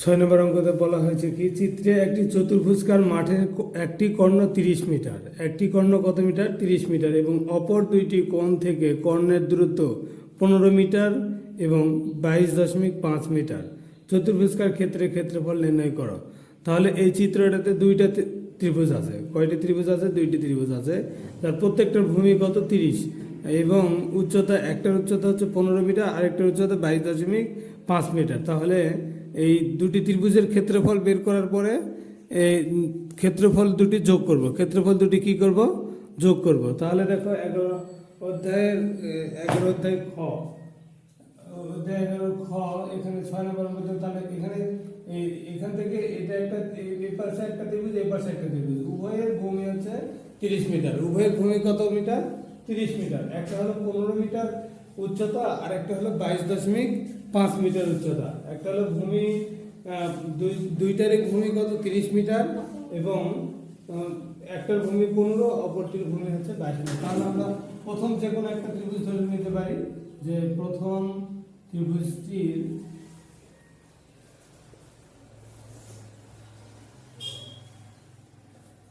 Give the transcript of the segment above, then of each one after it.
ছয় নম্বর অঙ্কতে বলা হয়েছে কি, চিত্রে একটি চতুর্ভুজকার মাঠের একটি কর্ণ তিরিশ মিটার, একটি কর্ণ কত মিটার? তিরিশ মিটার এবং অপর দুইটি কোণ থেকে কর্ণের দূরত্ব পনেরো মিটার এবং বাইশ দশমিক পাঁচ মিটার। চতুর্ভুজকার ক্ষেত্রে ক্ষেত্রফল নির্ণয় করো। তাহলে এই চিত্রটাতে দুইটা ত্রিভুজ আছে। কয়টি ত্রিভুজ আছে? দুইটি ত্রিভুজ আছে। তার প্রত্যেকটার ভূমি কত? তিরিশ। এবং উচ্চতা, একটার উচ্চতা হচ্ছে পনেরো মিটার, আরেকটার উচ্চতা বাইশ দশমিক পাঁচ মিটার। তাহলে এই দুটি ত্রিভুজের ক্ষেত্রফল বের করার পরে এই ক্ষেত্রফল দুটি যোগ করব। ক্ষেত্রফল দুটি কি করব? যোগ করব। তাহলে দেখো এগারো অধ্যায়ের এগারো অধ্যায় খ। অধ্যায় এগারো খ, এখানে ছয় নম্বর মধ্যে তাহলে এখানে এখান থেকে এটা একটা এই পাশে একটা ত্রিভুজ এই পাশে একটা ত্রিভুজ। উভয়ের ভূমি হচ্ছে তিরিশ মিটার। উভয়ের ভূমি কত মিটার? তিরিশ মিটার। একটা হলো পনেরো মিটার উচ্চতা আর একটা হলো বাইশ দশমিক পাঁচ মিটার উচ্চতা। একটা হলো ভূমি দুইটারই ভূমি কত? তিরিশ মিটার এবং একটার ভূমি পনেরো, অপরটির ভূমি হচ্ছে বাইশ মিটার। তাহলে আমরা প্রথম যে কোনো একটা ত্রিভুজ ধরে নিতে পারি যে প্রথম ত্রিভুজটির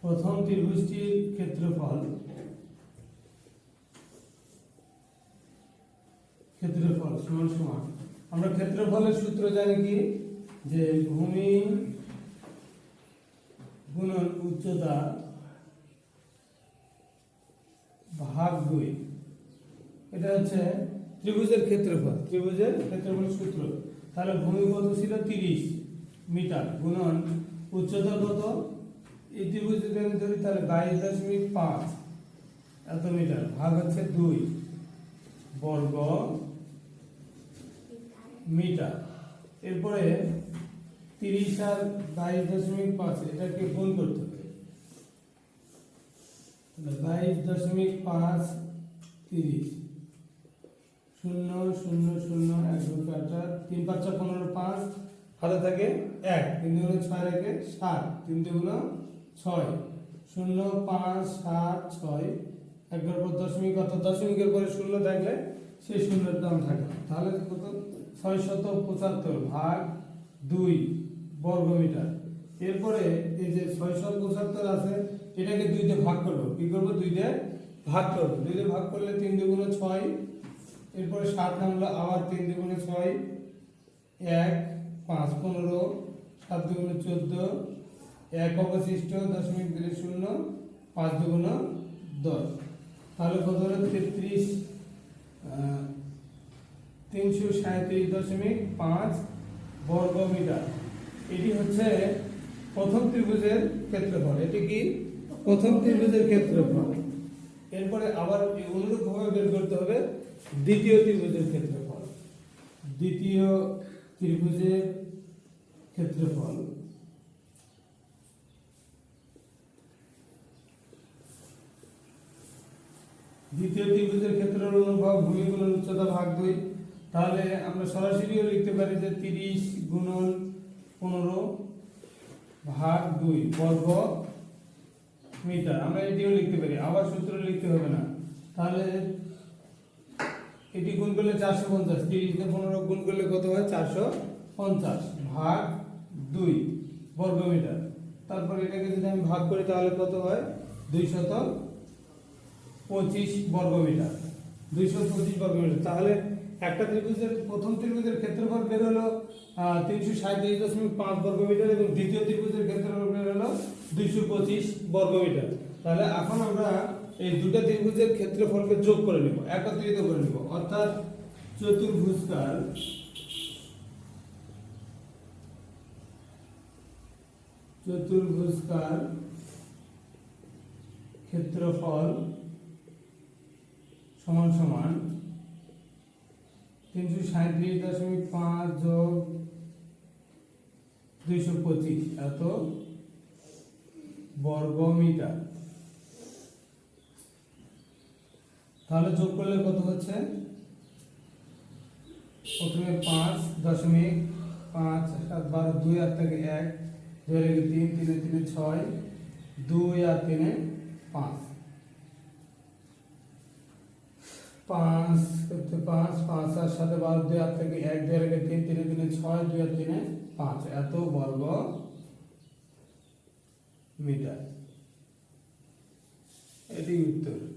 প্রথম ত্রিভুজটির ক্ষেত্রফল ক্ষেত্রফল সমান সমান। আমরা ক্ষেত্রফলের সূত্র জানি কি? যে ভূমি গুণন উচ্চতা ভাগ দুই। এটা হচ্ছে ত্রিভুজের ক্ষেত্রফল। ত্রিভুজের ক্ষেত্রফল সূত্র। তাহলে ভূমি কত ছিল? তিরিশ মিটার। গুণন উচ্চতা কত? এই ত্রিভুজ যদি আমি ধরি, তাহলে বাইশ দশমিক পাঁচ এত মিটার। ভাগ হচ্ছে দুই। বর্গ মিটার। এরপরে তিরিশ আর বাইশ দশমিক পাঁচ, এটাকে গুণ করতে হবে। বাইশ দশমিক পাঁচ তিরিশ। শূন্য শূন্য শূন্য, এক দুই কাটা তিন পাঁচটা পনেরো পাঁচ, হাতে থাকে এক। তিন দুগুলো ছয় রেখে সাত তিন দুগুলো ছয়। শূন্য, পাঁচ, সাত, ছয়। একবার পর দশমিক, অর্থাৎ দশমিকের পরে শূন্য থাকলে সেই শূন্যের দাম থাকে। তাহলে কত? ছয় শত পঁচাত্তর ভাগ দুই বর্গ মিটার এরপরে এই যে ছয় শত পঁচাত্তর আছে, এটাকে দুইতে ভাগ করব। কি করব? দুইতে ভাগ করব। দুইতে ভাগ করলে তিন দুগুণে ছয়। এরপরে সাত নামলো, আবার তিন দুগুণে ছয়। এক, পাঁচ, পনেরো। সাত দুগুণে চোদ্দ। এক অবশিষ্ট দশমিক দিলে শূন্য, পাঁচ দুগুণ দশ। তাহলে কত হলো? তেত্রিশ। তিনশো সাঁত্রিশ দশমিক পাঁচ বর্গ মিটার এটি হচ্ছে প্রথম ত্রিভুজের ক্ষেত্রফল। এটি কি? প্রথম ত্রিভুজের ক্ষেত্রফল। এরপরে আবার অনুরূপ ভাবে বের করতে হবে দ্বিতীয় ত্রিভুজের ক্ষেত্রফল। দ্বিতীয় ত্রিভুজের ক্ষেত্রফল। দ্বিতীয় ত্রিভুজের ক্ষেত্রের অনুভব ভূমি গুণন উচ্চতা ভাগ দুই। তাহলে আমরা সরাসরিও লিখতে পারি যে তিরিশ গুণন পনেরো ভাগ দুই বর্গ মিটার। আমরা এটিও লিখতে পারি, আবার সূত্র লিখতে হবে না। তাহলে এটি গুণ করলে চারশো পঞ্চাশ, তিরিশ পনেরো গুণ করলে কত হয়? চারশো পঞ্চাশ ভাগ দুই বর্গ মিটার। তারপর এটাকে যদি আমি ভাগ করি, তাহলে কত হয়? দুই শত পঁচিশ বর্গ মিটার দুইশো পঁচিশ বর্গ মিটার তাহলে একটা ত্রিভুজের, প্রথম ত্রিভুজের ক্ষেত্রফল বের হলো তিনশো সাঁত্রিশ দশমিক পাঁচ বর্গ মিটার এবং দ্বিতীয় ত্রিভুজের ক্ষেত্রফল বের হলো দুইশো পঁচিশ বর্গ মিটার তাহলে এখন আমরা এই দুটো ত্রিভুজের ক্ষেত্রফলকে যোগ করে নেব, একত্রিত করে নেব। অর্থাৎ চতুর্ভুজকার চতুর্ভুজকার ক্ষেত্রফল সমান সমান তিনশো সাঁত্রিশ দশমিক পাঁচ যোগ দুইশো পঁচিশ। এত বর্গ মিটার তাহলে যোগ করলে কত হচ্ছে? প্রথমে পাঁচ দশমিক পাঁচ, সাত, বারো, দুই আর থেকে এক, দুই তিন, তিনে তিনে ছয়, দুই আর তিনে পাঁচ। পাঁচ পাঁচ পাঁচ আর সাথে বারো, দুই আর থেকে এক, দুই আর তিন, তিনে তিনে, ছয়, দুই আর তিনে, পাঁচ। এত বর্গ মিটার। এটি উত্তর।